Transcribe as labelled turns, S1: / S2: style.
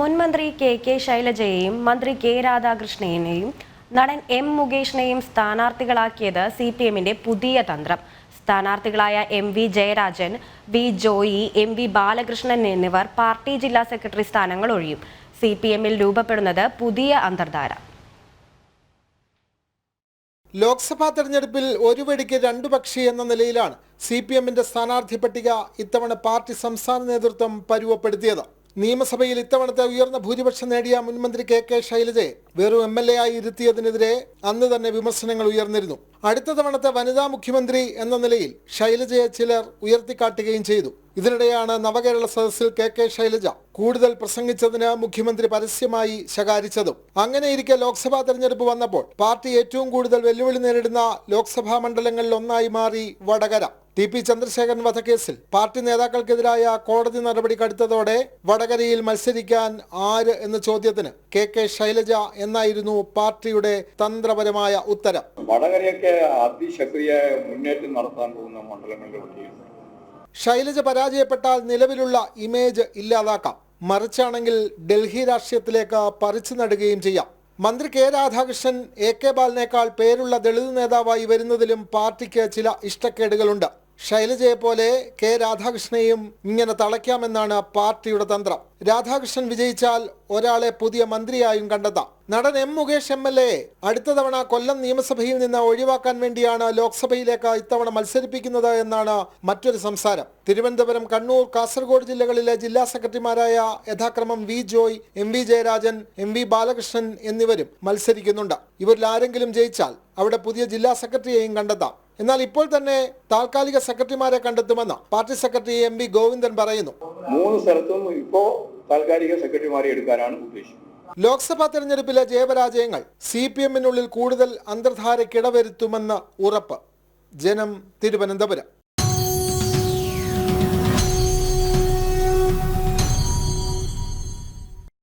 S1: മുൻ മന്ത്രി K K ശൈലജയെയും മന്ത്രി കെ രാധാകൃഷ്ണനെയും നടൻ എം മുകേഷിനെയും സ്ഥാനാർത്ഥികളാക്കിയത് സി പി എമ്മിന്റെ പുതിയ തന്ത്രം. സ്ഥാനാർത്ഥികളായ M V Jayarajan V Joy M V Balakrishnan എന്നിവർ പാർട്ടി ജില്ലാ സെക്രട്ടറി സ്ഥാനങ്ങൾ ഒഴിയും. സി പി എമ്മിൽ രൂപപ്പെടുന്നത് പുതിയ അന്തർധാര.
S2: ലോക്സഭാ തെരഞ്ഞെടുപ്പിൽ ഒരു വെടിക്ക് രണ്ടു പക്ഷി എന്ന നിലയിലാണ് സി പി എമ്മിന്റെ സ്ഥാനാർത്ഥി പട്ടിക ഇത്തവണ പാർട്ടി സംസ്ഥാന നേതൃത്വം പരുവപ്പെടുത്തിയത്. നിയമസഭയിൽ ഇത്തവണത്തെ ഉയർന്ന ഭൂരിപക്ഷം നേടിയ മുൻമന്ത്രി കെ കെ ശൈലജയെ വെറും എം എൽ എ ആയി ഇരുത്തിയതിനെതിരെ അന്ന് തന്നെ വിമർശനങ്ങൾ ഉയർന്നിരുന്നു. അടുത്ത തവണത്തെ വനിതാ മുഖ്യമന്ത്രി എന്ന നിലയിൽ ശൈലജയെ ചിലർ ഉയർത്തിക്കാട്ടുകയും ചെയ്തു. ഇതിനിടെയാണ് നവകേരള സദസ്സിൽ കെ കെ ശൈലജ കൂടുതൽ പ്രസംഗിച്ചതിന് മുഖ്യമന്ത്രി പരസ്യമായി ശകാരിച്ചതും. അങ്ങനെയിരിക്കെ ലോക്സഭാ തെരഞ്ഞെടുപ്പ് വന്നപ്പോൾ പാർട്ടി ഏറ്റവും കൂടുതൽ വെല്ലുവിളി നേരിടുന്ന ലോക്സഭാ മണ്ഡലങ്ങളിൽ ഒന്നായി മാറി വടകര. ടി പി ചന്ദ്രശേഖരൻ വധക്കേസിൽ പാർട്ടി നേതാക്കൾക്കെതിരായ കോടതി നടപടി കടുത്തതോടെ വടകരയിൽ മത്സരിക്കാൻ ആര് എന്ന ചോദ്യത്തിന് കെ കെ ശൈലജ എന്നായിരുന്നു പാർട്ടിയുടെ തന്ത്രപരമായ ഉത്തരം.
S3: വടകരയൊക്കെ അതിശക്തിയായ മുന്നേറ്റം നടത്താൻ പോകുന്ന മണ്ഡലങ്ങളിലൊക്കെ
S2: ശൈലജ പരാജയപ്പെട്ടാൽ നിലവിലുള്ള ഇമേജ് ഇല്ലാതാക്കാം. മറിച്ചാണെങ്കിൽ ഡൽഹി രാഷ്ട്രീയത്തിലേക്ക് പറിച്ചു നടുകയും ചെയ്യാം. മന്ത്രി കെ രാധാകൃഷ്ണൻ എ കെ ബാലിനേക്കാൾ പേരുള്ള ദളിത് നേതാവായി വരുന്നതിലും പാർട്ടിക്ക് ചില ഇഷ്ടക്കേടുകളുണ്ട്. ശൈലജയെ പോലെ കെ രാധാകൃഷ്ണനെയും ഇങ്ങനെ തളയ്ക്കാമെന്നാണ് പാർട്ടിയുടെ തന്ത്രം. രാധാകൃഷ്ണൻ വിജയിച്ചാൽ ഒരാളെ പുതിയ മന്ത്രിയായും കണ്ടെത്താം. നടൻ M Mukesh M L A അടുത്ത തവണ കൊല്ലം നിയമസഭയിൽ നിന്ന് ഒഴിവാക്കാൻ വേണ്ടിയാണ് ലോക്സഭയിലേക്ക് ഇത്തവണ മത്സരിപ്പിക്കുന്നത് എന്നാണ് മറ്റൊരു സംസാരം. തിരുവനന്തപുരം കണ്ണൂർ കാസർഗോഡ് ജില്ലകളിലെ ജില്ലാ സെക്രട്ടറിമാരായ യഥാക്രമം V Joy M V Jayarajan M V Balakrishnan എന്നിവരും മത്സരിക്കുന്നുണ്ട്. ഇവരിൽ ആരെങ്കിലും ജയിച്ചാൽ അവിടെ പുതിയ ജില്ലാ സെക്രട്ടറിയെയും കണ്ടെത്താം. എന്നാൽ ഇപ്പോൾ തന്നെ താൽക്കാലിക സെക്രട്ടറിമാരെ കണ്ടെത്തുമെന്ന് party secretary M V Govindan പറയുന്നു.
S3: മൂന്ന് സ്ഥലത്തും ഇപ്പോ താൽക്കാലിക സെക്രട്ടറിമാരെ എടുക്കാനാണ് ഉദ്ദേശിക്കുന്നത്.
S2: ലോക്സഭാ തെരഞ്ഞെടുപ്പിലെ ജയപരാജയങ്ങൾ സി പി എമ്മിനുള്ളിൽ കൂടുതൽ അന്തർധാരയ്ക്കിടവരുത്തുമെന്ന് ഉറപ്പ് ജനം തിരുവനന്തപുരം.